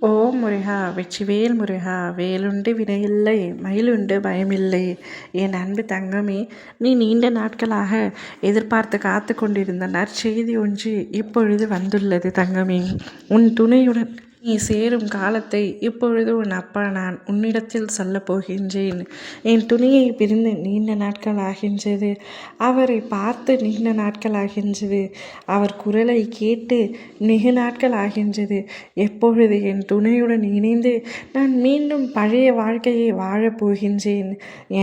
ஓம் முருகா வெற்றிவேல் முருகா வேலுண்டு வினையில்லை மயிலுண்டு பயமில்லை. என் அன்பு தங்கமே நீ நீண்ட நாட்களாக எதிர்பார்த்து காத்து கொண்டிருந்த நற்செய்தி ஒன்று இப்பொழுது வந்துள்ளது தங்கமே. உன் துணையுடன் நீ சேரும் காலத்தை இப்பொழுது உன் அப்பா நான் உன்னிடத்தில் சொல்ல போகின்றேன். என் துணியை பிரிந்து நீண்ட நாட்கள் ஆகின்றது. அவரை பார்த்து நீண்ட நாட்கள் ஆகின்றது. அவர் குரலை கேட்டு மிக நாட்கள் ஆகின்றது. எப்பொழுது என் துணையுடன் இணைந்து நான் மீண்டும் பழைய வாழ்க்கையை வாழப் போகின்றேன்.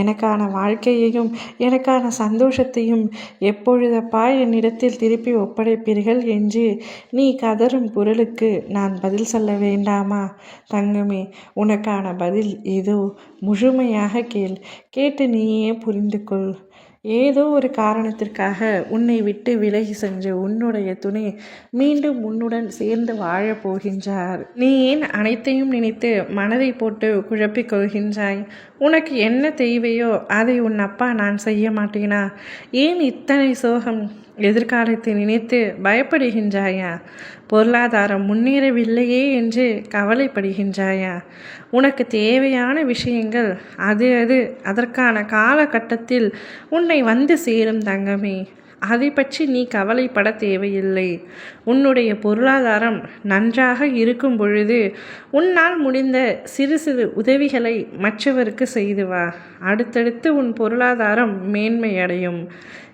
எனக்கான வாழ்க்கையையும் எனக்கான சந்தோஷத்தையும் எப்பொழுதப்பா என்னிடத்தில் திருப்பி ஒப்படைப்பீர்கள் என்று நீ கதறும் குரலுக்கு நான் பதில் சொல்ல வேண்டாமா? தங்கமே உனக்கான பதில் இதோ முழுமையாக கேள். கேட்டு நீயே புரிந்து கொள் ஏதோ ஒரு காரணத்திற்காக உன்னை விட்டு விலகி சென்ற உன்னுடைய துணை மீண்டும் உன்னுடன் சேர்ந்து வாழப் போகின்றார். நீ ஏன் அனைத்தையும் நினைத்து மனதை போட்டு குழப்பிக் கொள்கின்றாய்? உனக்கு என்ன தேவையோ அதை உன் அப்பா நான் செய்ய மாட்டேனா? ஏன் இத்தனை சோகம் எதிர்காலத்தை நினைத்து பயப்படுகின்றாயா? பொருளாதாரம் முன்னேறவில்லையே என்று கவலைப்படுகின்றாயா? உனக்கு தேவையான விஷயங்கள் அது அது அதற்கான காலகட்டத்தில் உன்னை வந்து சேரும் தங்கமே. அதை பற்றி நீ கவலைப்பட தேவையில்லை. உன்னுடைய பொருளாதாரம் நன்றாக இருக்கும் பொழுது உன்னால் முடிந்த சிறு சிறு உதவிகளை மற்றவருக்கு செய்து வா. அடுத்தடுத்து உன் பொருளாதாரம் மேன்மையடையும்.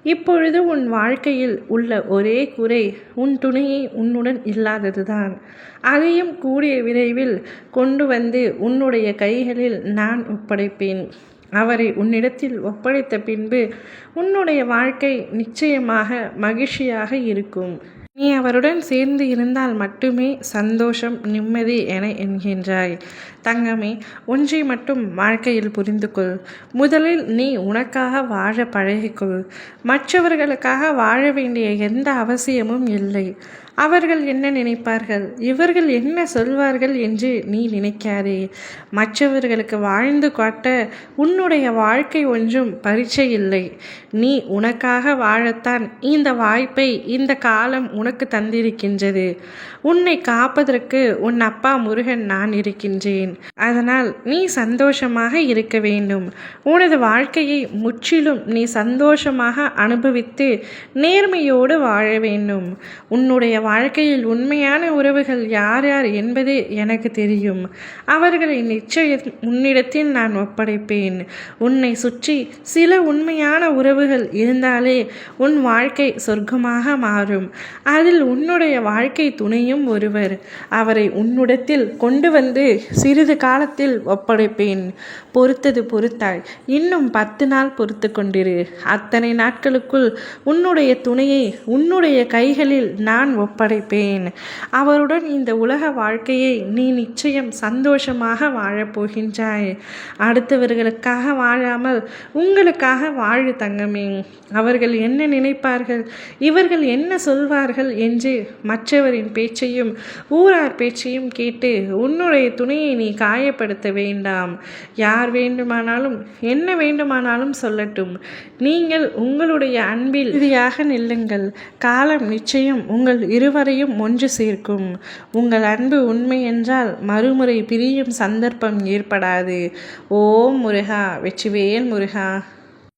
இப்பொழுது உன் வாழ்க்கையில் உள்ள ஒரே குறை உன் துணையை உன்னுடன் இல்லாததுதான். அதையும் கூடிய விரைவில் கொண்டு வந்து உன்னுடைய கைகளில் நான் ஒப்படைப்பேன். அவரை உன்னிடத்தில் ஒப்படைத்த பின்பு உன்னுடைய வாழ்க்கை நிச்சயமாக மகிழ்ச்சியாக இருக்கும். நீ அவருடன் சேர்ந்து இருந்தால் மட்டுமே சந்தோஷம் நிம்மதி என என்கின்றாய். தங்கமே ஒன்றை மட்டும் வாழ்க்கையில் புரிந்து கொள் முதலில் நீ உனக்காக வாழ பழகிக்கொள். மற்றவர்களுக்காக வாழ வேண்டிய எந்த அவசியமும் இல்லை. அவர்கள் என்ன நினைப்பார்கள்? இவர்கள் என்ன சொல்வார்கள் என்று நீ நினைக்காதே. மற்றவர்களுக்கு வாழ்ந்து காட்ட உன்னுடைய வாழ்க்கை ஒன்றும் பரீட்சை இல்லை. நீ உனக்காக வாழத்தான் இந்த வாய்ப்பை இந்த காலம் உனக்கு தந்திருக்கின்றது. உன்னை காப்பதற்கு உன் அப்பா முருகன் நான் இருக்கின்றேன். அதனால் நீ சந்தோஷமாக இருக்க வேண்டும். உனது வாழ்க்கையை முற்றிலும் நீ சந்தோஷமாக அனுபவித்து நேர்மையோடு வாழ வேண்டும். உன்னுடைய வாழ்க்கையில் உண்மையான உறவுகள் யார் யார் என்பதே எனக்கு தெரியும். அவர்களை நிச்சயம் உன்னிடத்தில் நான் ஒப்படைப்பேன். உன்னை சுற்றி சில உண்மையான உறவுகள் இருந்தாலே உன் வாழ்க்கை சொர்க்கமாக மாறும். அதில் உன்னுடைய வாழ்க்கை துணையும் ஒருவர். அவரை உன்னிடத்தில் கொண்டு வந்து சிறிது காலத்தில் ஒப்படைப்பேன். பொறுத்தது பொறுத்தாய். இன்னும் பத்து நாள் பொறுத்து கொண்டிரு. அத்தனை நாட்களுக்குள் உன்னுடைய துணையை உன்னுடைய கைகளில் நான் ஒப்படைப்பேன் அவருடன் இந்த உலக வாழ்க்கையை நீ நிச்சயம் சந்தோஷமாக வாழப்போகின்றாய் அடுத்தவர்களுக்காக வாழாமல் உங்களுக்காக வாழு தங்கமே. அவர்கள் என்ன நினைப்பார்கள்? இவர்கள் என்ன சொல்வார்கள்? என்று மற்றவரின் பேச்சையும் ஊரார் பேச்சையும் கேட்டு உன்னுடைய துணையை நீ காயப்படுத்த வேண்டாம். யார் வேண்டுமானாலும் என்ன வேண்டுமானாலும் சொல்லட்டும். நீங்கள் உங்களுடைய அன்பில் இறுதியாக நில்லுங்கள். காலம் நிச்சயம் உங்கள் இருவரையும் ஒன்று சேர்க்கும். உங்கள் அன்பு உண்மை என்றால் மறுமுறை பிரியும் சந்தர்ப்பம் ஏற்படாது. ஓம் முருகா வெற்றிவேல் முருகா.